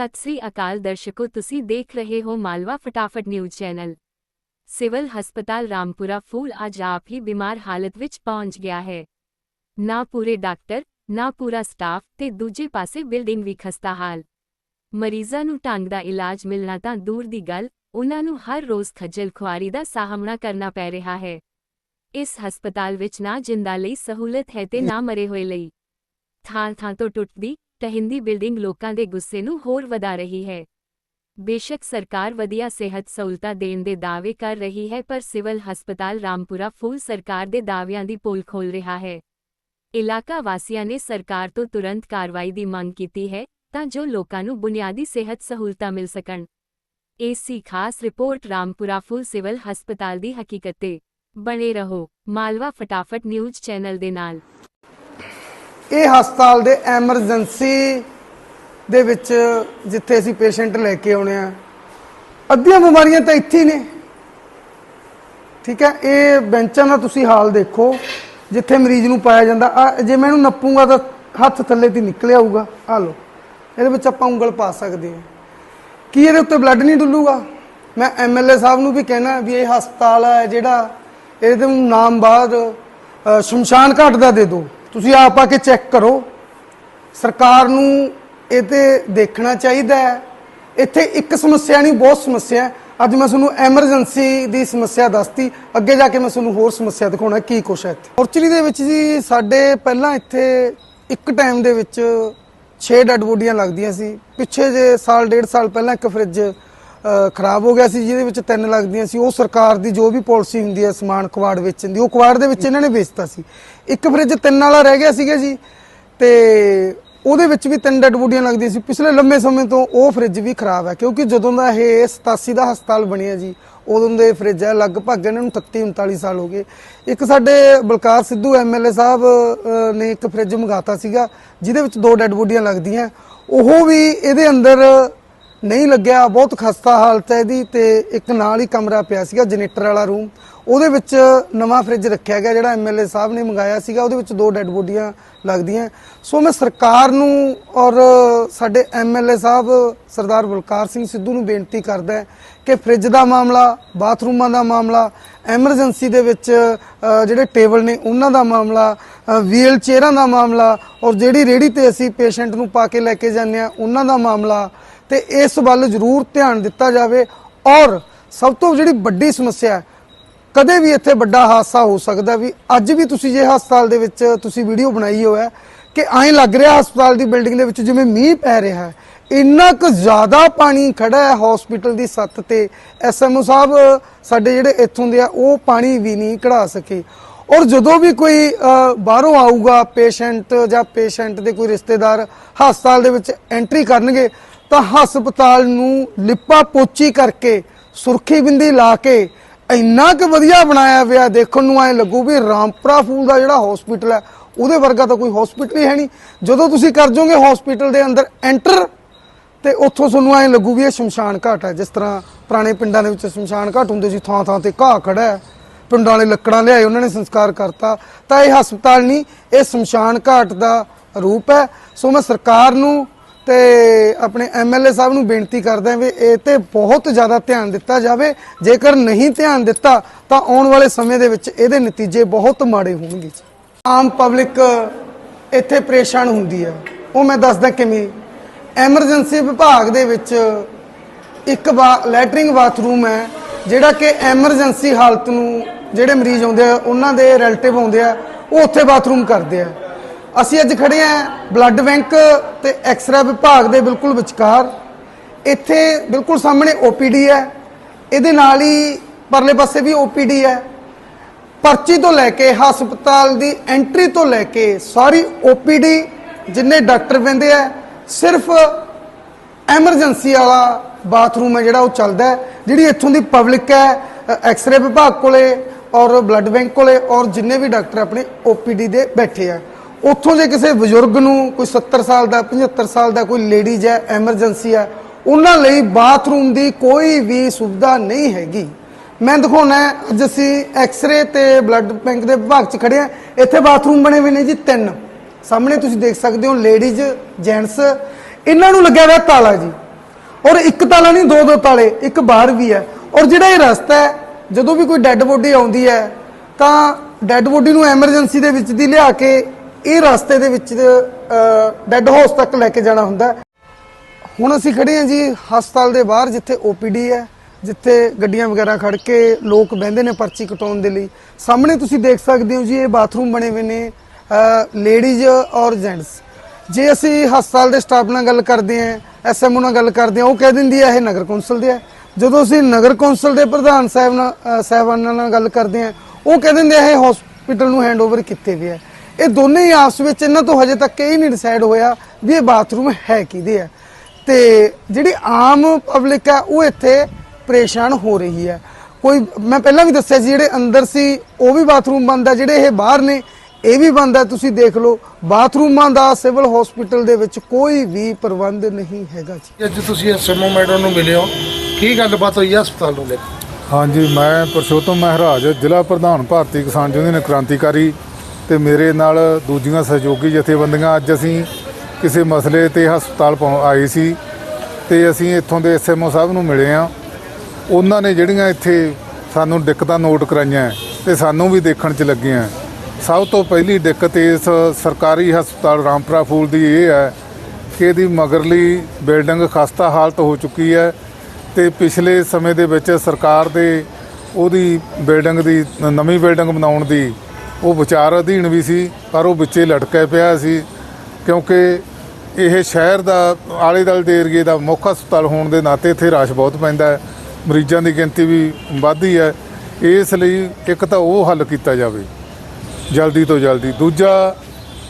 ਸਤਿ ਸ੍ਰੀ ਅਕਾਲ ਦਰਸ਼ਕੋ, ਤੁਸੀਂ ਦੇਖ ਰਹੇ ਹੋ ਮਾਲਵਾ ਫਟਾਫਟ ਨਿਊਜ਼ ਚੈਨਲ। ਸਿਵਲ ਹਸਪਤਾਲ ਰਾਮਪੁਰਾ ਫੂਲ ਅੱਜ ਆਪ ਹੀ ਬਿਮਾਰ ਹਾਲਤ ਵਿੱਚ ਪਹੁੰਚ ਗਿਆ ਹੈ। ਨਾ ਪੂਰੇ ਡਾਕਟਰ, ਨਾ ਪੂਰਾ ਸਟਾਫ ਤੇ ਦੂਜੇ ਪਾਸੇ ਬਿਲਡਿੰਗ ਵੀ ਖਸਤਾ ਹਾਲ। ਮਰੀਜ਼ਾਂ ਨੂੰ ਢੰਗ ਦਾ ਇਲਾਜ ਮਿਲਣਾ ਤਾਂ ਦੂਰ ਦੀ ਗੱਲ, ਉਹਨਾਂ ਨੂੰ ਹਰ ਰੋਜ਼ ਖੱਜਲ ਖੁਆਰੀ ਦਾ ਸਾਹਮਣਾ ਕਰਨਾ ਪੈ ਰਿਹਾ ਹੈ। ਇਸ ਹਸਪਤਾਲ ਵਿੱਚ ਨਾ ਜਿੰਦਾ ਲਈ ਸਹੂਲਤ ਹੈ ਤੇ ਨਾ ਮਰੇ ਹੋਏ ਲਈ। ਥਾਂ ਥਾਂ ਤੋਂ ਟੁੱਟਦੀ ਟਹਿੰਦੀ ਬਿਲਡਿੰਗ ਲੋਕਾਂ ਦੇ ਗੁੱਸੇ ਨੂੰ ਹੋਰ ਵਧਾ ਰਹੀ ਹੈ। ਬੇਸ਼ੱਕ ਸਰਕਾਰ ਵਧੀਆ ਸਿਹਤ ਸਹੂਲਤਾਂ ਦੇਣ ਦੇ ਦਾਅਵੇ ਕਰ ਰਹੀ ਹੈ, ਪਰ ਸਿਵਲ ਹਸਪਤਾਲ ਰਾਮਪੁਰਾ ਫੂਲ ਸਰਕਾਰ ਦੇ ਦਾਅਵਿਆਂ ਦੀ ਪੋਲ ਖੋਲ ਰਿਹਾ ਹੈ। ਇਲਾਕਾ ਵਾਸੀਆਂ ਨੇ ਸਰਕਾਰ ਤੋਂ ਤੁਰੰਤ ਕਾਰਵਾਈ ਦੀ ਮੰਗ ਕੀਤੀ ਹੈ ਤਾਂ ਜੋ ਲੋਕਾਂ ਨੂੰ ਬੁਨਿਆਦੀ ਸਿਹਤ ਸਹੂਲਤਾਂ ਮਿਲ ਸਕਣ। ਏਸੀ ਖਾਸ ਰਿਪੋਰਟ ਰਾਮਪੁਰਾ ਫੂਲ ਸਿਵਲ ਹਸਪਤਾਲ ਦੀ ਹਕੀਕਤ ਤੇ। ਬਣੇ ਰਹੋ, ਮਾਲਵਾ ਫਟਾਫਟ ਨਿਊਜ਼ ਚੈਨਲ ਦੇ ਨਾਲ। ਇਹ ਹਸਪਤਾਲ ਦੇ ਐਮਰਜੈਂਸੀ ਦੇ ਵਿੱਚ ਜਿੱਥੇ ਅਸੀਂ ਪੇਸ਼ੈਂਟ ਲੈ ਕੇ ਆਉਣੇ ਆ। ਅੱਧੀਆਂ ਬਿਮਾਰੀਆਂ ਤਾਂ ਇੱਥੇ ਨੇ। ਠੀਕ ਹੈ, ਇਹ ਬੈਂਚਾਂ ਦਾ ਤੁਸੀਂ ਹਾਲ ਦੇਖੋ, ਜਿੱਥੇ ਮਰੀਜ਼ ਨੂੰ ਪਾਇਆ ਜਾਂਦਾ। ਜੇ ਮੈਂ ਇਹਨੂੰ ਨੱਪੂਗਾ ਤਾਂ ਹੱਥ ਥੱਲੇ ਦੀ ਨਿਕਲ ਆਊਗਾ ਆ ਲਓ, ਇਹਦੇ ਵਿੱਚ ਆਪਾਂ ਉਂਗਲ ਪਾ ਸਕਦੇ ਹਾਂ। ਕੀ ਇਹਦੇ ਉੱਤੇ ਬਲੱਡ ਨਹੀਂ ਡੁੱਲੂਗਾ? ਮੈਂ ਐਮਐਲਏ ਸਾਹਿਬ ਨੂੰ ਵੀ ਕਹਿਣਾ ਵੀ ਇਹ ਹਸਪਤਾਲ ਹੈ ਜਿਹੜਾ, ਇਹਦੇ ਨੂੰ ਨਾਮ ਬਾਅਦ ਸ਼ਮਸ਼ਾਨ ਘਾਟ ਦਾ ਦੇ ਦਿਓ। ਤੁਸੀਂ ਆਪ ਆ ਕੇ ਚੈੱਕ ਕਰੋ। ਸਰਕਾਰ ਨੂੰ ਇਹ ਤੇ ਦੇਖਣਾ ਚਾਹੀਦਾ ਹੈ। ਇੱਥੇ ਇੱਕ ਸਮੱਸਿਆ ਨਹੀਂ, ਬਹੁਤ ਸਮੱਸਿਆ ਹੈ। ਅੱਜ ਮੈਂ ਤੁਹਾਨੂੰ ਐਮਰਜੈਂਸੀ ਦੀ ਸਮੱਸਿਆ ਦੱਸਤੀ। ਅੱਗੇ ਜਾ ਕੇ ਮੈਂ ਤੁਹਾਨੂੰ ਹੋਰ ਸਮੱਸਿਆ ਦਿਖਾਉਣਾ ਕੀ ਕੁਛ ਹੈ ਇੱਥੇ। ਔਰਚਰੀ ਦੇ ਵਿੱਚ ਜੀ ਸਾਡੇ ਪਹਿਲਾਂ ਇੱਥੇ ਇੱਕ ਟਾਈਮ ਦੇ ਵਿੱਚ 6 ਡੈਡ ਬੋਡੀਆਂ ਲੱਗਦੀਆਂ ਸੀ। ਪਿੱਛੇ ਜੇ ਸਾਲ, ਡੇਢ ਸਾਲ ਪਹਿਲਾਂ ਇੱਕ ਫ੍ਰਿਜ ਖਰਾਬ ਹੋ ਗਿਆ ਸੀ, ਜਿਹਦੇ ਵਿੱਚ ਤਿੰਨ ਲੱਗਦੀਆਂ ਸੀ, ਉਹ ਸਰਕਾਰ ਦੀ ਜੋ ਵੀ ਪਾਲਿਸੀ ਹੁੰਦੀ ਹੈ, ਸਮਾਨ ਕਵਾੜ ਵੇਚਣ ਦੀ, ਉਹ ਕਵਾੜ ਦੇ ਵਿੱਚ ਇਹਨਾਂ ਨੇ ਵੇਚਤਾ ਸੀ। ਇੱਕ ਫ੍ਰਿਜ ਤਿੰਨ ਵਾਲਾ ਰਹਿ ਗਿਆ ਸੀਗਾ ਜੀ, ਤੇ ਉਹਦੇ ਵਿੱਚ ਵੀ ਤਿੰਨ ਡੈਡ ਬੋਡੀਆਂ ਲੱਗਦੀਆਂ ਸੀ। ਪਿਛਲੇ ਲੰਮੇ ਸਮੇਂ ਤੋਂ ਉਹ ਫ੍ਰਿਜ ਵੀ ਖਰਾਬ ਹੈ, ਕਿਉਂਕਿ ਜਦੋਂ ਦਾ ਇਹ 87 ਦਾ ਹਸਪਤਾਲ ਬਣਿਆ ਜੀ, ਉਦੋਂ ਦੇ ਫ੍ਰਿਜ ਹੈ, ਲਗਭਗ ਇਹਨਾਂ ਨੂੰ 33 39 ਸਾਲ ਹੋ ਗਏ। ਇੱਕ ਸਾਡੇ ਬਲਕਾਰ ਸਿੱਧੂ ਐਮਐਲਏ ਸਾਹਿਬ ਨੇ ਇੱਕ ਫ੍ਰਿਜ ਮੰਗਾਤਾ ਸੀਗਾ, ਜਿਹਦੇ ਵਿੱਚ ਦੋ ਡੈਡ ਬੋਡੀਆਂ ਲੱਗਦੀਆਂ। ਉਹ ਵੀ ਇਹਦੇ ਅੰਦਰ ਨਹੀਂ ਲੱਗਿਆ, ਬਹੁਤ ਖਸਤਾ ਹਾਲਤ ਹੈ ਇਹਦੀ ਤੇ ਇੱਕ ਨਾਲ ਹੀ ਕਮਰਾ ਪਿਆ ਸੀਗਾ ਜਨਰੇਟਰ ਵਾਲਾ ਰੂਮ ਉਹਦੇ ਵਿੱਚ ਨਵਾਂ ਫ੍ਰਿਜ ਰੱਖਿਆ ਗਿਆ, ਜਿਹੜਾ ਐਮਐਲਏ ਸਾਹਿਬ ਨੇ ਮੰਗਾਇਆ ਸੀਗਾ, ਉਹਦੇ ਵਿੱਚ ਦੋ ਡੈੱਡ ਬੋਡੀਆਂ ਲੱਗਦੀਆਂ। ਸੋ ਮੈਂ ਸਰਕਾਰ ਨੂੰ ਔਰ ਸਾਡੇ ਐਮਐਲਏ ਸਾਹਿਬ ਸਰਦਾਰ ਬਲਕਾਰ ਸਿੰਘ ਸਿੱਧੂ ਨੂੰ ਬੇਨਤੀ ਕਰਦਾ ਕਿ ਫ੍ਰਿਜ ਦਾ ਮਾਮਲਾ, ਬਾਥਰੂਮਾਂ ਦਾ ਮਾਮਲਾ ਐਮਰਜੈਂਸੀ ਦੇ ਵਿੱਚ ਜਿਹੜੇ ਟੇਬਲ ਨੇ, ਉਹਨਾਂ ਦਾ ਮਾਮਲਾ ਵੀਲ ਚੇਅਰਾਂ ਦਾ ਮਾਮਲਾ ਔਰ ਜਿਹੜੀ ਰੇੜੀ ਤੇ ਅਸੀਂ ਪੇਸ਼ੈਂਟ ਨੂੰ ਪਾ ਕੇ ਲੈ ਕੇ ਜਾਂਦੇ ਆ ਉਹਨਾਂ ਦਾ ਮਾਮਲਾ ਤੇ ਇਸ ਵੱਲ ਜ਼ਰੂਰ ਧਿਆਨ ਦਿੱਤਾ ਜਾਵੇ। ਔਰ ਸਭ ਤੋਂ ਜਿਹੜੀ ਵੱਡੀ ਸਮੱਸਿਆ ਹੈ, ਕਦੇ ਵੀ ਇੱਥੇ ਵੱਡਾ ਹਾਦਸਾ ਹੋ ਸਕਦਾ ਵੀ ਅੱਜ ਵੀ ਤੁਸੀਂ ਜੇ ਹਸਪਤਾਲ ਦੇ ਵਿੱਚ ਤੁਸੀਂ ਵੀਡੀਓ ਬਣਾਈ ਹੋਇਆ ਕਿ ਐਂ ਲੱਗ ਰਿਹਾ ਹਸਪਤਾਲ ਦੀ ਬਿਲਡਿੰਗ ਦੇ ਵਿੱਚ ਜਿਵੇਂ ਮੀਂਹ ਪੈ ਰਿਹਾ ਹੈ। ਇੰਨਾ ਕੁ ਜ਼ਿਆਦਾ ਪਾਣੀ ਖੜਾ ਹੈ ਹਸਪੀਟਲ ਦੀ ਸੱਤ ਤੇ। ਐਸਐਮਓ ਸਾਹਿਬ, ਸਾਡੇ ਜਿਹੜੇ ਇੱਥੋਂ ਦੇ ਆ, ਉਹ ਪਾਣੀ ਵੀ ਨਹੀਂ ਕਢਾ ਸਕੇ। ਔਰ ਜਦੋਂ ਵੀ ਕੋਈ ਬਾਹਰੋਂ ਆਊਗਾ ਪੇਸ਼ੈਂਟ ਜਾਂ ਪੇਸ਼ੈਂਟ ਦੇ ਕੋਈ ਰਿਸ਼ਤੇਦਾਰ ਹਸਪਤਾਲ ਦੇ ਵਿੱਚ ਐਂਟਰੀ ਕਰਨਗੇ ਤਾਂ ਹਸਪਤਾਲ ਨੂੰ ਲਿਪਾ ਪੋਚੀ ਕਰਕੇ ਸੁਰਖੀ ਬਿੰਦੀ ਲਾ ਕੇ ਇੰਨਾ ਕੁ ਵਧੀਆ ਬਣਾਇਆ ਹੋਇਆ ਦੇਖਣ ਨੂੰ ਐ ਲੱਗੂ ਵੀ ਰਾਮਪੁਰਾ ਫੂਲ ਦਾ ਜਿਹੜਾ ਹਸਪੀਟਲ ਹੈ, ਉਹਦੇ ਵਰਗਾ ਤਾਂ ਕੋਈ ਹਸਪੀਟਲ ਹੀ ਹੈ ਨਹੀਂ। ਜਦੋਂ ਤੁਸੀਂ ਕਰ ਜਾਓਗੇ ਹਸਪੀਟਲ ਦੇ ਅੰਦਰ ਐਂਟਰ ਤੇ ਉੱਥੋਂ ਤੁਹਾਨੂੰ ਐ ਲੱਗੂ ਵੀ ਇਹ ਸ਼ਮਸ਼ਾਨ ਘਾਟ ਹੈ। ਜਿਸ ਤਰ੍ਹਾਂ ਪੁਰਾਣੇ ਪਿੰਡਾਂ ਦੇ ਵਿੱਚ ਸ਼ਮਸ਼ਾਨ ਘਾਟ ਹੁੰਦੇ ਸੀ, ਥਾਂ ਥਾਂ ਤੇ ਘਾਹ ਖੜਾ ਹੈ। ਪਿੰਡਾਂ ਵਾਲੇ ਲੱਕੜਾਂ ਲਿਆਏ, ਉਹਨਾਂ ਨੇ ਸੰਸਕਾਰ ਕਰਤਾ। ਤਾਂ ਇਹ ਹਸਪਤਾਲ ਨਹੀਂ, ਇਹ ਸ਼ਮਸ਼ਾਨ ਘਾਟ ਦਾ ਰੂਪ ਹੈ। ਸੋ ਮੈਂ ਸਰਕਾਰ ਨੂੰ ਤੇ ਆਪਣੇ ਐਮਐਲਏ ਸਾਹਿਬ ਨੂੰ ਬੇਨਤੀ ਕਰਦਾ ਵੀ ਇਹ ਤੇ ਬਹੁਤ ਜ਼ਿਆਦਾ ਧਿਆਨ ਦਿੱਤਾ ਜਾਵੇ। ਜੇਕਰ ਨਹੀਂ ਧਿਆਨ ਦਿੱਤਾ, ਤਾਂ ਆਉਣ ਵਾਲੇ ਸਮੇਂ ਦੇ ਵਿੱਚ ਇਹਦੇ ਨਤੀਜੇ ਬਹੁਤ ਮਾੜੇ ਹੋਣਗੇ ਜੀ। ਆਮ ਪਬਲਿਕ ਇੱਥੇ ਪਰੇਸ਼ਾਨ ਹੁੰਦੀ ਹੈ। ਉਹ ਮੈਂ ਦੱਸਦਾ ਕਿਵੇਂ। ਐਮਰਜੈਂਸੀ ਵਿਭਾਗ ਦੇ ਵਿੱਚ ਇੱਕ ਬਾ- ਲੈਟਰਿੰਗ ਬਾਥਰੂਮ ਹੈ, ਜਿਹੜਾ ਕਿ ਐਮਰਜੈਂਸੀ ਹਾਲਤ ਨੂੰ ਜਿਹੜੇ ਮਰੀਜ਼ ਆਉਂਦੇ ਆ, ਉਹਨਾਂ ਦੇ ਰਿਲੇਟਿਵ ਆਉਂਦੇ ਆ, ਉਹ ਉੱਥੇ ਬਾਥਰੂਮ ਕਰਦੇ ਆ। ਅਸੀਂ ਅੱਜ ਖੜੇ ਆ ਬਲੱਡ ਬੈਂਕ ਤੇ ਐਕਸਰਾ ਵਿਭਾਗ ਦੇ ਬਿਲਕੁਲ ਵਿਚਕਾਰ। ਇੱਥੇ ਬਿਲਕੁਲ ਸਾਹਮਣੇ ਓਪੀਡੀ ਹੈ। ਇਹਦੇ ਨਾਲ ਹੀ ਪਰਲੇ ਪਾਸੇ ਵੀ ਓਪੀਡੀ ਹੈ। ਪਰਚੀ ਤੋਂ ਲੈ ਕੇ ਹਸਪਤਾਲ ਦੀ ਐਂਟਰੀ ਤੋਂ ਲੈ ਕੇ ਸਾਰੀ ਓਪੀਡੀ ਜਿੰਨੇ ਡਾਕਟਰ ਬੰਦੇ ਆ ਸਿਰਫ ਐਮਰਜੈਂਸੀ ਵਾਲਾ ਬਾਥਰੂਮ ਹੈ ਜਿਹੜਾ ਉਹ ਚੱਲਦਾ ਜਿਹੜੀ ਇੱਥੋਂ ਦੀ ਪਬਲਿਕ ਹੈ ਅ, ਐਕਸ-ਰੇ ਵਿਭਾਗ ਕੋਲੇ ਔਰ ਬਲੱਡ ਬੈਂਕ ਕੋਲੇ ਔਰ ਜਿੰਨੇ ਵੀ ਡਾਕਟਰ ਆਪਣੇ ਓਪੀਡੀ ਦੇ ਬੈਠੇ ਆ। ਉੱਥੋਂ ਜੇ ਕਿਸੇ ਬਜ਼ੁਰਗ ਨੂੰ ਕੋਈ 70 ਸਾਲ ਦਾ 75 ਸਾਲ ਦਾ ਕੋਈ ਲੇਡੀਜ਼ ਹੈ ਐਮਰਜੈਂਸੀ ਹੈ, ਉਹਨਾਂ ਲਈ ਬਾਥਰੂਮ ਦੀ ਕੋਈ ਵੀ ਸੁਵਿਧਾ ਨਹੀਂ ਹੈਗੀ। ਮੈਂ ਦਿਖਾਉਣਾ ਅੱਜ ਅਸੀਂ ਐਕਸ-ਰੇ ਤੇ ਬਲੱਡ ਬੈਂਕ ਦੇ ਵਿਭਾਗ 'ਚ ਖੜੇ ਆ ਇੱਥੇ ਬਾਥਰੂਮ ਬਣੇ ਹੋਏ ਨੇ ਜੀ ਤਿੰਨ। ਸਾਹਮਣੇ ਤੁਸੀਂ ਦੇਖ ਸਕਦੇ ਹੋ ਲੇਡੀਜ਼ ਜੈਂਟਸ ਇਹਨਾਂ ਨੂੰ ਲੱਗਿਆ ਹੋਇਆ ਤਾਲਾ ਜੀ। ਔਰ ਇੱਕ ਤਾਲਾ ਨਹੀਂ, ਦੋ ਦੋ ਤਾਲੇ, ਇੱਕ ਬਾਹਰ ਵੀ ਹੈ। ਔਰ ਜਿਹੜਾ ਇਹ ਰਸਤਾ ਹੈ, ਜਦੋਂ ਵੀ ਕੋਈ ਡੈੱਡ ਬੋਡੀ ਆਉਂਦੀ ਹੈ, ਤਾਂ ਡੈੱਡ ਬੋਡੀ ਨੂੰ ਐਮਰਜੈਂਸੀ ਦੇ ਵਿੱਚ ਦੀ ਲਿਆ ਕੇ ਇਹ ਰਸਤੇ ਦੇ ਵਿੱਚ ਡੈੱਡ ਹਾਊਸ ਤੱਕ ਲੈ ਕੇ ਜਾਣਾ ਹੁੰਦਾ ਹੁਣ ਅਸੀਂ ਖੜੇ ਹਾਂ ਜੀ ਹਸਪਤਾਲ ਦੇ ਬਾਹਰ, ਜਿੱਥੇ ਓਪੀਡੀ ਹੈ, ਜਿੱਥੇ ਗੱਡੀਆਂ ਵਗੈਰਾ ਖੜ ਕੇ ਲੋਕ ਬਹਿੰਦੇ ਨੇ ਪਰਚੀ ਕਟਾਉਣ ਦੇ ਲਈ। ਸਾਹਮਣੇ ਤੁਸੀਂ ਦੇਖ ਸਕਦੇ ਹੋ ਜੀ, ਇਹ ਬਾਥਰੂਮ ਬਣੇ ਹੋਏ ਨੇ ਲੇਡੀਜ਼ ਔਰ ਜੈਂਟਸ ਜੇ ਅਸੀਂ ਹਸਪਤਾਲ ਦੇ ਸਟਾਫ ਨਾਲ ਗੱਲ ਕਰਦੇ ਹਾਂ ਐਸਐਮਓ ਨਾਲ ਗੱਲ ਕਰਦੇ ਹਾਂ, ਉਹ ਕਹਿ ਦਿੰਦੀ ਹੈ, ਇਹ ਨਗਰ ਕੌਂਸਲ ਦੇ ਹੈ। ਜਦੋਂ ਅਸੀਂ ਨਗਰ ਕੌਂਸਲ ਦੇ ਪ੍ਰਧਾਨ ਸਾਹਿਬ ਨਾਲ ਸਾਹਿਬਾਨਾਂ ਨਾਲ ਗੱਲ ਕਰਦੇ ਹਾਂ, ਉਹ ਕਹਿ ਦਿੰਦੇ ਆ, ਇਹ ਹਸਪੀਟਲ ਨੂੰ ਹੈਂਡਓਵਰ ਕੀਤੇ ਵੀ ਹੈ। ਇਹ ਦੋਨੇ ਹੀ ਆਪਸ ਵਿੱਚ ਇਹਨਾਂ ਤੋਂ ਹਜੇ ਤੱਕ ਇਹ ਨਹੀਂ ਡਿਸਾਈਡ ਹੋਇਆ ਵੀ ਇਹ ਬਾਥਰੂਮ ਹੈ ਕਿਹਦੇ ਹੈ ਤੇ ਜਿਹੜੀ ਆਮ ਪਬਲਿਕ ਹੈ ਉਹ ਇੱਥੇ ਪਰੇਸ਼ਾਨ ਹੋ ਰਹੀ ਹੈ ਕੋਈ ਮੈਂ ਪਹਿਲਾਂ ਵੀ ਦੱਸਿਆ ਸੀ ਜਿਹੜੇ ਅੰਦਰ ਸੀ ਉਹ ਵੀ ਬਾਥਰੂਮ ਬੰਦ ਹੈ ਜਿਹੜੇ ਇਹ ਬਾਹਰ ਨੇ ਇਹ ਵੀ ਬੰਦ ਹੈ ਤੁਸੀਂ ਦੇਖ ਲਓ ਬਾਥਰੂਮਾਂ ਦਾ ਸਿਵਲ ਹਸਪੀਟਲ ਦੇ ਵਿੱਚ ਕੋਈ ਵੀ ਪ੍ਰਬੰਧ ਨਹੀਂ ਹੈਗਾ ਜੀ। ਅੱਜ ਤੁਸੀਂ ਐਸਐਮਓ ਮੈਡਮ ਨੂੰ ਮਿਲੇ ਹੋ। ਕੀ ਗੱਲਬਾਤ ਹੋਈ ਹੈ ਹਸਪਤਾਲ ਨੂੰ ਲੈ ਕੇ? ਹਾਂਜੀ ਮੈਂ ਪਰਸ਼ੋਤਮ ਮਹਾਰਾਜ ਜ਼ਿਲ੍ਹਾ ਪ੍ਰਧਾਨ ਭਾਰਤੀ ਕਿਸਾਨ ਯੂਨੀਅਨ ਕ੍ਰਾਂਤੀਕਾਰੀ ਤੇ ਮੇਰੇ ਨਾਲ ਦੂਜੀਆਂ ਸਹਿਯੋਗੀ ਜਥੇਬੰਦੀਆਂ ਅੱਜ ਅਸੀਂ ਕਿਸੇ ਮਸਲੇ ਤੇ ਹਸਪਤਾਲ ਪਹੁੰ- ਆਏ ਸੀ ਤੇ ਅਸੀਂ ਇੱਥੋਂ ਦੇ ਐਸਐਮਓ ਸਾਹਿਬ ਨੂੰ ਮਿਲੇ ਆ ਉਹਨਾਂ ਨੇ ਜਿਹੜੀਆਂ ਇੱਥੇ ਸਾਨੂੰ ਦਿੱਕਤਾਂ ਨੋਟ ਕਰਾਈਆਂ ਹੈ ਤੇ ਸਾਨੂੰ ਵੀ ਦੇਖਣ 'ਚ ਲੱਗੀਆਂ ਸਭ ਤੋਂ ਪਹਿਲੀ ਦਿੱਕਤ ਇਸ ਸਰਕਾਰੀ ਹਸਪਤਾਲ ਰਾਮਪੁਰਾ ਫੂਲ ਦੀ ਇਹ ਹੈ ਕਿ ਇਹਦੀ ਮਗਰਲੀ ਬਿਲਡਿੰਗ ਖਸਤਾ ਹਾਲਤ ਹੋ ਚੁੱਕੀ ਹੈ ਤੇ ਪਿਛਲੇ ਸਮੇਂ ਦੇ ਵਿੱਚ ਸਰਕਾਰ ਦੇ ਉਹਦੀ ਬਿਲਡਿੰਗ ਦੀ ਨ- ਨਵੀਂ ਬਿਲਡਿੰਗ ਬਣਾਉਣ ਦੀ ਉਹ ਵਿਚਾਰ ਅਧੀਨ ਵੀ ਸੀ, ਪਰ ਉਹ ਵਿੱਚੇ ਲਟਕਿਆ ਪਿਆ ਸੀ, ਕਿਉਂਕਿ ਇਹ ਸ਼ਹਿਰ ਦਾ, ਆਲੇ ਦੁਆਲੇ ਦੇ ਏਰੀਏ ਦਾ ਮੁੱਖ ਹਸਪਤਾਲ ਹੋਣ ਦੇ ਨਾਤੇ ਇੱਥੇ ਰਸ਼ ਬਹੁਤ ਪੈਂਦਾ ਹੈ, ਮਰੀਜ਼ਾਂ ਦੀ ਗਿਣਤੀ ਵੀ ਵੱਧਦੀ ਹੈ, ਇਸ ਲਈ ਇੱਕ ਤਾਂ ਉਹ ਹੱਲ ਕੀਤਾ ਜਾਵੇ, ਜਲਦੀ ਤੋਂ ਜਲਦੀ। ਦੂਜਾ,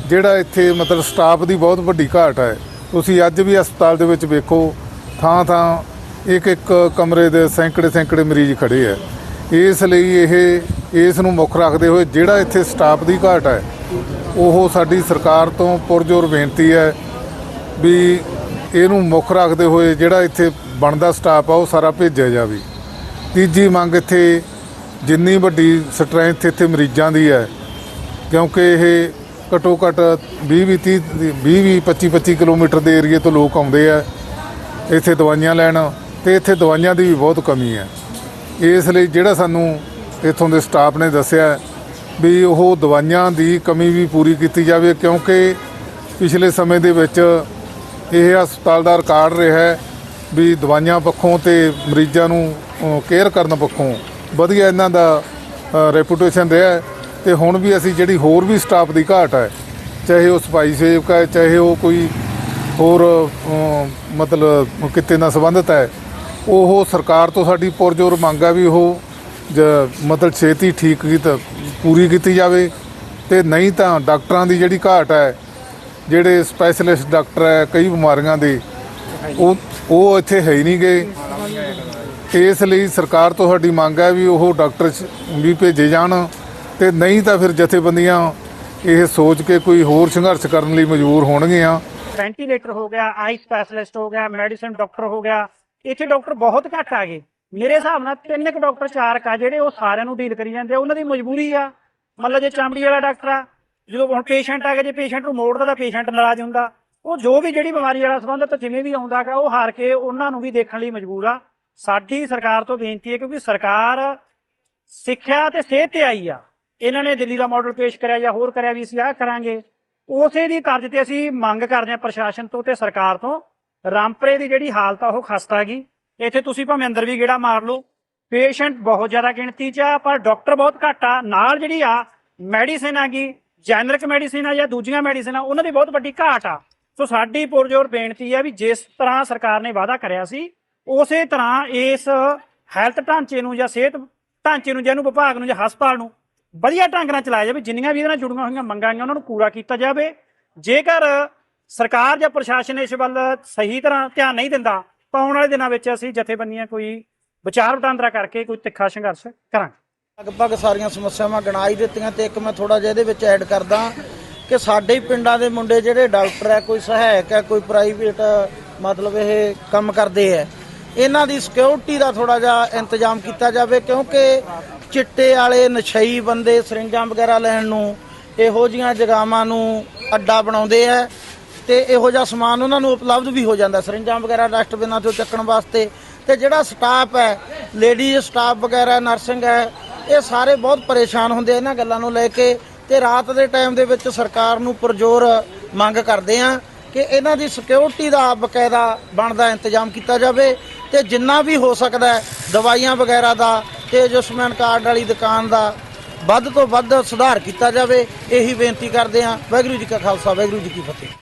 ਜਿਹੜਾ ਇੱਥੇ ਮਤਲਬ ਸਟਾਫ ਦੀ ਬਹੁਤ ਵੱਡੀ ਘਾਟ ਹੈ, ਤੁਸੀਂ ਅੱਜ ਵੀ ਹਸਪਤਾਲ ਦੇ ਵਿੱਚ ਵੇਖੋ ਥਾਂ ਥਾਂ ਇੱਕ ਇੱਕ ਕਮਰੇ ਦੇ ਸੈਂਕੜੇ ਸੈਂਕੜੇ ਮਰੀਜ਼ ਖੜੇ ਹੈ। ਇਸ ਲਈ ਇਹ, ਇਸ ਨੂੰ ਮੁੱਖ ਰੱਖਦੇ ਹੋਏ ਜਿਹੜਾ ਇੱਥੇ ਸਟਾਫ ਦੀ ਘਾਟ ਹੈ, ਉਹ ਸਾਡੀ ਸਰਕਾਰ ਤੋਂ ਪੁਰਜੋਰ ਬੇਨਤੀ ਹੈ ਵੀ ਇਹਨੂੰ ਮੁੱਖ ਰੱਖਦੇ ਹੋਏ ਜਿਹੜਾ ਇੱਥੇ ਬਣਦਾ ਸਟਾਫ ਆ, ਉਹ ਸਾਰਾ ਭੇਜਿਆ ਜਾਵੇ। ਤੀਜੀ ਮੰਗ ਇੱਥੇ ਜਿੰਨੀ ਵੱਡੀ ਸਟਰੈਂਥ ਇੱਥੇ ਮਰੀਜ਼ਾਂ ਦੀ ਹੈ, ਕਿਉਂਕਿ ਇਹ ਘੱਟੋ ਘੱਟ 20 ਵੀਹ 30 20 ਵੀਹ 25 25 ਕਿਲੋਮੀਟਰ ਦੇ ਏਰੀਏ ਤੋਂ ਲੋਕ ਆਉਂਦੇ ਆ, ਇੱਥੇ ਦਵਾਈਆਂ ਲੈਣ ਤੇ ਇੱਥੇ ਦਵਾਈਆਂ ਦੀ ਵੀ ਬਹੁਤ ਕਮੀ ਹੈ। ਇਸ ਲਈ ਜਿਹੜਾ ਸਾਨੂੰ ਇੱਥੋਂ ਦੇ ਸਟਾਫ ਨੇ ਦੱਸਿਆ ਵੀ ਉਹ ਦਵਾਈਆਂ ਦੀ ਕਮੀ ਵੀ ਪੂਰੀ ਕੀਤੀ ਜਾਵੇ, ਕਿਉਂਕਿ ਪਿਛਲੇ ਸਮੇਂ ਦੇ ਵਿੱਚ ਇਹ ਹਸਪਤਾਲ ਦਾ ਰਿਕਾਰਡ ਰਿਹਾ ਹੈ ਵੀ ਦਵਾਈਆਂ ਪੱਖੋਂ ਤੇ ਮਰੀਜ਼ਾਂ ਨੂੰ ਕੇਅਰ ਕਰਨ ਪੱਖੋਂ ਵਧੀਆ ਇਹਨਾਂ ਦਾ ਰੈਪੂਟੇਸ਼ਨ ਰਿਹਾ ਹੈ ਤੇ ਹੁਣ ਵੀ ਅਸੀਂ ਜਿਹੜੀ ਹੋਰ ਵੀ ਸਟਾਫ ਦੀ ਘਾਟ ਹੈ, ਚਾਹੇ ਉਹ ਸਫ਼ਾਈ ਸੇਵਕ ਹੈ, ਚਾਹੇ ਉਹ ਕੋਈ ਹੋਰ ਮਤਲਬ ਕਿਤੇ ਨਾਲ ਸੰਬੰਧਿਤ ਹੈ ਉਹ ਸਰਕਾਰ ਤੋਂ ਸਾਡੀ ਪੁਰਜੋਰ ਮੰਗ ਹੈ ਵੀ ਉਹ ਜ- ਮਤਲਬ ਛੇਤੀ ਠੀਕ ਕੀਤਾ ਪੂਰੀ ਕੀਤੀ ਜਾਵੇ ਤੇ ਨਹੀਂ ਤਾਂ ਡਾਕਟਰਾਂ ਦੀ ਜਿਹੜੀ ਘਾਟ ਹੈ, ਜਿਹੜੇ ਸਪੈਸ਼ਲਿਸਟ ਡਾਕਟਰ ਹੈ, ਕਈ ਬਿਮਾਰੀਆਂ ਦੇ, ਉਹ ਉਹ ਇੱਥੇ ਹੈ ਹੀ ਨਹੀਂ ਗਏ ਇਸ ਲਈ ਸਰਕਾਰ ਤੋਂ ਸਾਡੀ ਮੰਗ ਹੈ ਵੀ ਉਹ ਡਾਕਟਰ ਵੀ ਭੇਜੇ ਜਾਣ ਤੇ ਨਹੀਂ ਤਾਂ ਫਿਰ ਜਥੇਬੰਦੀਆਂ ਇਹ ਸੋਚ ਕੇ ਕੋਈ ਹੋਰ ਸੰਘਰਸ਼ ਕਰਨ ਲਈ ਮਜਬੂਰ ਹੋਣਗੀਆਂ। ਵੈਂਟੀਲੇਟਰ ਹੋ ਗਿਆ ਆਈ ਸਪੈਸ਼ਲਿਸਟ ਹੋ ਗਿਆ ਮੈਡੀਸਿਨ ਡਾਕਟਰ ਹੋ ਗਿਆ ਇੱਥੇ ਡਾਕਟਰ ਬਹੁਤ ਘੱਟ ਆ ਗਏ। ਮੇਰੇ ਹਿਸਾਬ ਨਾਲ ਤਿੰਨ ਕੁ ਡਾਕਟਰ, ਚਾਰ ਕਾ ਜਿਹੜੇ ਉਹ ਸਾਰਿਆਂ ਨੂੰ ਡੀਲ ਕਰੀ ਜਾਂਦੇ ਆ। ਉਹਨਾਂ ਦੀ ਮਜਬੂਰੀ ਆ। ਮਤਲਬ ਜੇ ਚਮੜੀ ਵਾਲਾ ਡਾਕਟਰ ਆ, ਜਦੋਂ ਹੁਣ ਪੇਸ਼ੈਂਟ ਆ ਗਿਆ ਜੇ ਪੇਸ਼ੈਂਟ ਨੂੰ ਮੋੜਦਾ ਤਾਂ ਪੇਸ਼ੈਂਟ ਨਾਰਾਜ਼ ਹੁੰਦਾ। ਉਹ ਜੋ ਵੀ ਜਿਹੜੀ ਬਿਮਾਰੀ ਵਾਲਾ ਸੰਬੰਧਤ ਜਿਵੇਂ ਵੀ ਆਉਂਦਾਗਾ ਉਹ ਹਾਰ ਕੇ ਉਹਨਾਂ ਨੂੰ ਵੀ ਦੇਖਣ ਲਈ ਮਜਬੂਰ ਆ। ਸਾਡੀ ਸਰਕਾਰ ਤੋਂ ਬੇਨਤੀ ਹੈ ਕਿਉਂਕਿ ਸਰਕਾਰ ਸਿੱਖਿਆ ਤੇ ਸਿਹਤ ਤੇ ਆਈ ਆ। ਇਹਨਾਂ ਨੇ ਦਿੱਲੀ ਦਾ ਮਾਡਲ ਪੇਸ਼ ਕਰਿਆ ਜਾਂ ਹੋਰ ਕਰਿਆ ਵੀ ਅਸੀਂ ਆਹ ਕਰਾਂਗੇ। ਉਸੇ ਦੀ ਤਰਜ਼ ਤੇ ਅਸੀਂ ਮੰਗ ਕਰਦੇ ਹਾਂ ਪ੍ਰਸ਼ਾਸਨ ਤੋਂ ਤੇ ਸਰਕਾਰ ਤੋਂ ਰਾਮਪਰੇ ਦੀ ਜਿਹੜੀ ਹਾਲਤ ਆ ਉਹ ਖਸਤਾ ਗਈ ਇੱਥੇ ਤੁਸੀਂ ਭਾਵੇਂ ਅੰਦਰ ਵੀ ਗੇੜਾ ਮਾਰ ਲਓ ਪੇਸ਼ੈਂਟ ਬਹੁਤ ਜ਼ਿਆਦਾ ਗਿਣਤੀ 'ਚ ਆ, ਪਰ ਡਾਕਟਰ ਬਹੁਤ ਘੱਟ ਆ। ਨਾਲ ਜਿਹੜੀ ਆ ਮੈਡੀਸਿਨ ਆ ਗਈ ਜੈਨਰਿਕ ਮੈਡੀਸਿਨ ਆ ਜਾਂ ਦੂਜੀਆਂ ਮੈਡੀਸਿਨ ਆ, ਉਹਨਾਂ ਦੀ ਬਹੁਤ ਵੱਡੀ ਘਾਟ ਆ। ਸੋ ਸਾਡੀ ਪੁਰਜੋਰ ਬੇਨਤੀ ਆ ਵੀ ਜਿਸ ਤਰ੍ਹਾਂ ਸਰਕਾਰ ਨੇ ਵਾਅਦਾ ਕਰਿਆ ਸੀ, ਉਸੇ ਤਰ੍ਹਾਂ ਇਸ ਹੈਲਥ ਢਾਂਚੇ ਨੂੰ ਜਾਂ ਸਿਹਤ ਢਾਂਚੇ ਨੂੰ ਜਾਂ ਇਹਨੂੰ ਵਿਭਾਗ ਨੂੰ ਜਾਂ ਹਸਪਤਾਲ ਨੂੰ ਵਧੀਆ ਢੰਗ ਨਾਲ ਚਲਾਇਆ ਜਾਵੇ, ਜਿੰਨੀਆਂ ਵੀ ਇਹਦੇ ਨਾਲ ਜੁੜੀਆਂ ਹੋਈਆਂ ਮੰਗਾਂ ਆਈਆਂ ਉਹਨਾਂ ਨੂੰ ਪੂਰਾ ਕੀਤਾ ਜਾਵੇ। ਜੇਕਰ ਸਰਕਾਰ ਜਾਂ ਪ੍ਰਸ਼ਾਸਨ ਇਸ ਵੱਲ ਸਹੀ ਤਰ੍ਹਾਂ ਧਿਆਨ ਨਹੀਂ ਦਿੰਦਾ ਤਾਂ ਆਉਣ ਵਾਲੇ ਦਿਨਾਂ ਵਿੱਚ ਅਸੀਂ ਜਥੇਬੰਦੀਆਂ ਕੋਈ ਵਿਚਾਰ ਵਟਾਂਦਰਾ ਕਰਕੇ ਕੋਈ ਤਿੱਖਾ ਸੰਘਰਸ਼ ਕਰਾਂਗੇ। ਲਗਭਗ ਸਾਰੀਆਂ ਸਮੱਸਿਆਵਾਂ ਗਿਣਾ ਹੀ ਦਿੱਤੀਆਂ ਤੇ ਇੱਕ ਮੈਂ ਥੋੜਾ ਜਿਹਾ ਇਹਦੇ ਵਿੱਚ ਐਡ ਕਰਦਾ ਕਿ ਸਾਡੇ ਪਿੰਡਾਂ ਦੇ ਮੁੰਡੇ ਜਿਹੜੇ ਡਾਕਟਰ ਹੈ, ਕੋਈ ਸਹਾਇਕ ਹੈ, ਕੋਈ ਪ੍ਰਾਈਵੇਟ, ਮਤਲਬ ਇਹ ਕੰਮ ਕਰਦੇ ਹੈ, ਇਹਨਾਂ ਦੀ ਸਿਕਿਉਰਿਟੀ ਦਾ ਥੋੜਾ ਜਿਹਾ ਇੰਤਜ਼ਾਮ ਕੀਤਾ ਜਾਵੇ ਕਿਉਂਕਿ ਚਿੱਟੇ ਵਾਲੇ, ਨਸ਼ਈ ਬੰਦੇ, ਸਰਿੰਜਾਂ ਵਗੈਰਾ ਲੈਣ ਨੂੰ ਇਹੋ ਜੀਆਂ ਜਗਾਵਾਂ ਨੂੰ ਅੱਡਾ ਬਣਾਉਂਦੇ ਆ ਤੇ ਇਹੋ ਜਿਹਾ ਸਮਾਨ ਉਹਨਾਂ ਨੂੰ ਉਪਲਬਧ ਵੀ ਹੋ ਜਾਂਦਾ। ਸਰਿੰਜਾਂ ਵਗੈਰਾ, ਡਸਟਬਿਨਾਂ ਤੋਂ ਚੱਕਣ ਵਾਸਤੇ। ਤੇ ਜਿਹੜਾ ਸਟਾਫ ਹੈ ਲੇਡੀ ਸਟਾਫ ਵਗੈਰਾ ਨਰਸਿੰਗ ਹੈ, ਇਹ ਸਾਰੇ ਬਹੁਤ ਪਰੇਸ਼ਾਨ ਹੁੰਦੇ ਇਹਨਾਂ ਗੱਲਾਂ ਨੂੰ ਲੈ ਕੇ। ਤੇ ਰਾਤ ਦੇ ਟਾਈਮ ਦੇ ਵਿੱਚ ਸਰਕਾਰ ਨੂੰ ਪਰਜ਼ੋਰ ਮੰਗ ਕਰਦੇ ਆ ਕਿ ਇਹਨਾਂ ਦੀ ਸਿਕਿਉਰਿਟੀ ਦਾ ਬਕਾਇਦਾ ਬਣਦਾ ਇੰਤਜ਼ਾਮ ਕੀਤਾ ਜਾਵੇ। ਤੇ ਜਿੰਨਾ ਵੀ ਹੋ ਸਕਦਾ ਦਵਾਈਆਂ ਵਗੈਰਾ ਦਾ ਤੇ ਆਯੁਸ਼ਮਾਨ ਕਾਰਡ ਵਾਲੀ ਦੁਕਾਨ ਦਾ ਵੱਧ ਤੋਂ ਵੱਧ ਸੁਧਾਰ ਕੀਤਾ ਜਾਵੇ। ਇਹੀ ਬੇਨਤੀ ਕਰਦੇ ਆ ਵਾਹਿਗੁਰੂ ਜੀ ਕਾ ਖਾਲਸਾ, ਵਾਹਿਗੁਰੂ ਜੀ ਕੀ ਫਤਿਹ।